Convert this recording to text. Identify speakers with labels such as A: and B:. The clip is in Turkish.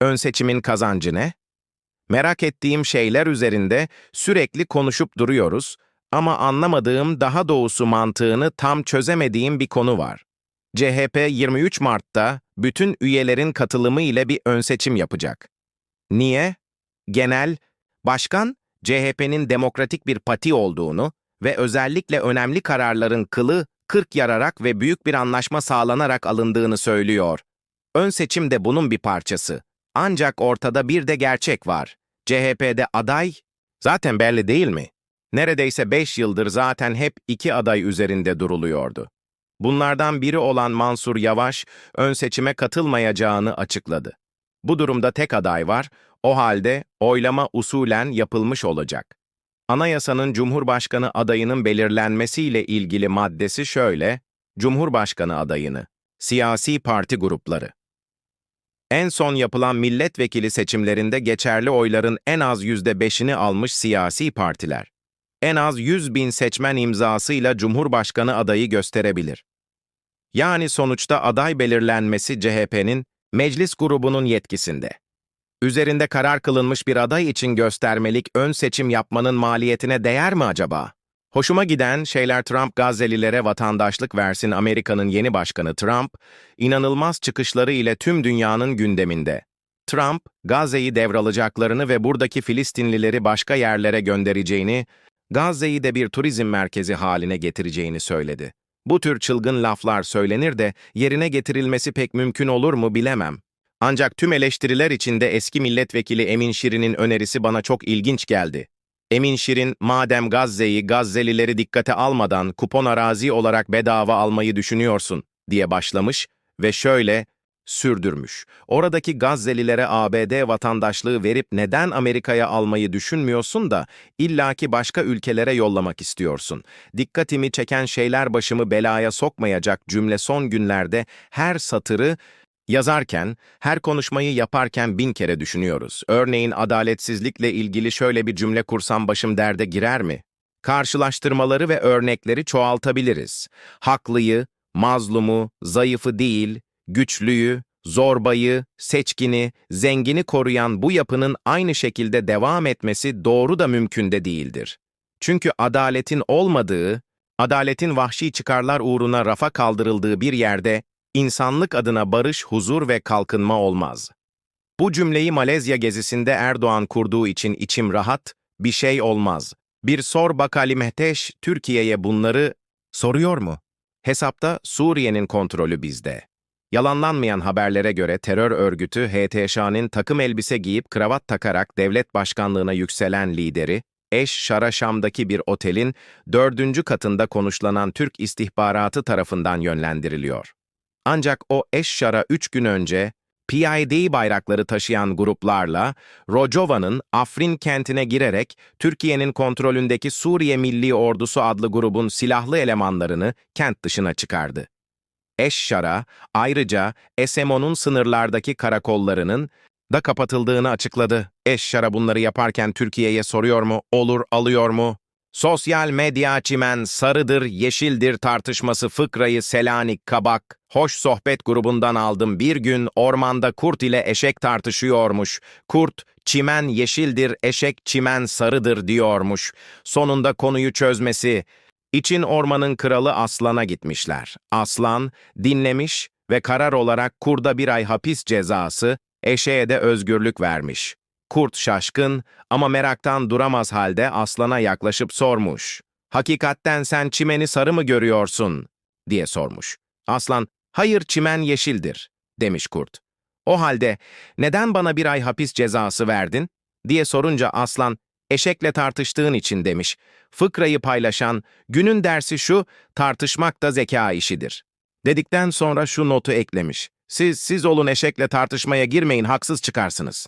A: Ön seçimin kazancı ne? Merak ettiğim şeyler üzerinde sürekli konuşup duruyoruz ama anlamadığım daha doğrusu mantığını tam çözemediğim bir konu var. CHP 23 Mart'ta bütün üyelerin katılımı ile bir ön seçim yapacak. Niye? Genel, başkan CHP'nin demokratik bir pati olduğunu ve özellikle önemli kararların kılı kırk yararak ve büyük bir anlaşma sağlanarak alındığını söylüyor. Ön seçim de bunun bir parçası. Ancak ortada bir de gerçek var. CHP'de aday zaten belli değil mi? Neredeyse 5 yıldır zaten hep iki aday üzerinde duruluyordu. Bunlardan biri olan Mansur Yavaş, ön seçime katılmayacağını açıkladı. Bu durumda tek aday var, o halde oylama usulen yapılmış olacak. Anayasanın Cumhurbaşkanı adayının belirlenmesiyle ilgili maddesi şöyle, Cumhurbaşkanı adayını, siyasi parti grupları. En son yapılan milletvekili seçimlerinde geçerli oyların en az yüzde beşini almış siyasi partiler. En az 100 bin seçmen imzasıyla Cumhurbaşkanı adayı gösterebilir. Yani sonuçta aday belirlenmesi CHP'nin meclis grubunun yetkisinde. Üzerinde karar kılınmış bir aday için göstermelik ön seçim yapmanın maliyetine değer mi acaba? Hoşuma giden şeyler Trump Gazelilere vatandaşlık versin Amerika'nın yeni başkanı Trump, inanılmaz çıkışları ile tüm dünyanın gündeminde. Trump, Gazze'yi devralacaklarını ve buradaki Filistinlileri başka yerlere göndereceğini, Gazze'yi de bir turizm merkezi haline getireceğini söyledi. Bu tür çılgın laflar söylenir de yerine getirilmesi pek mümkün olur mu bilemem. Ancak tüm eleştiriler içinde eski milletvekili Emin Şirin'in önerisi bana çok ilginç geldi. Emin Şirin, madem Gazze'yi, Gazze'lileri dikkate almadan kupon arazi olarak bedava almayı düşünüyorsun diye başlamış ve şöyle sürdürmüş. Oradaki Gazze'lilere ABD vatandaşlığı verip neden Amerika'ya almayı düşünmüyorsun da illaki başka ülkelere yollamak istiyorsun. Dikkatimi çeken şeyler başımı belaya sokmayacak cümle son günlerde her satırı Yazarken, her konuşmayı yaparken bin kere düşünüyoruz. Örneğin adaletsizlikle ilgili şöyle bir cümle kursam başım derde girer mi? Karşılaştırmaları ve örnekleri çoğaltabiliriz. Haklıyı, mazlumu, zayıfı değil, güçlüyü, zorbayı, seçkini, zengini koruyan bu yapının aynı şekilde devam etmesi doğru da mümkün de değildir. Çünkü adaletin olmadığı, adaletin vahşi çıkarlar uğruna rafa kaldırıldığı bir yerde İnsanlık adına barış, huzur ve kalkınma olmaz. Bu cümleyi Malezya gezisinde Erdoğan kurduğu için içim rahat, bir şey olmaz. Bir sor bakali Mehteş, Türkiye'ye bunları soruyor mu? Hesapta Suriye'nin kontrolü bizde. Yalanlanmayan haberlere göre terör örgütü HTŞ'nin takım elbise giyip kravat takarak devlet başkanlığına yükselen lideri, Eş Şaraşam'daki bir otelin dördüncü katında konuşlanan Türk istihbaratı tarafından yönlendiriliyor. Ancak o eşşara üç gün önce PID bayrakları taşıyan gruplarla Rojava'nın Afrin kentine girerek Türkiye'nin kontrolündeki Suriye Milli Ordusu adlı grubun silahlı elemanlarını kent dışına çıkardı. Eşşara ayrıca SMO'nun sınırlardaki karakollarının da kapatıldığını açıkladı. Eşşara bunları yaparken Türkiye'ye soruyor mu, olur alıyor mu? Sosyal medya çimen sarıdır, yeşildir tartışması fıkrayı Selanik Kabak, hoş sohbet grubundan aldım bir gün ormanda kurt ile eşek tartışıyormuş. Kurt, çimen yeşildir, eşek çimen sarıdır diyormuş. Sonunda konuyu çözmesi, için ormanın kralı Aslan'a gitmişler. Aslan, dinlemiş ve karar olarak kurda bir ay hapis cezası, eşeğe de özgürlük vermiş. Kurt şaşkın ama meraktan duramaz halde aslana yaklaşıp sormuş. Hakikatten sen çimeni sarı mı görüyorsun? diye sormuş. Aslan, hayır çimen yeşildir, demiş kurt. O halde neden bana bir ay hapis cezası verdin? diye sorunca aslan, eşekle tartıştığın için demiş. Fıkrayı paylaşan, günün dersi şu, tartışmak da zeka işidir. Dedikten sonra şu notu eklemiş. Siz, siz olun eşekle tartışmaya girmeyin, haksız çıkarsınız.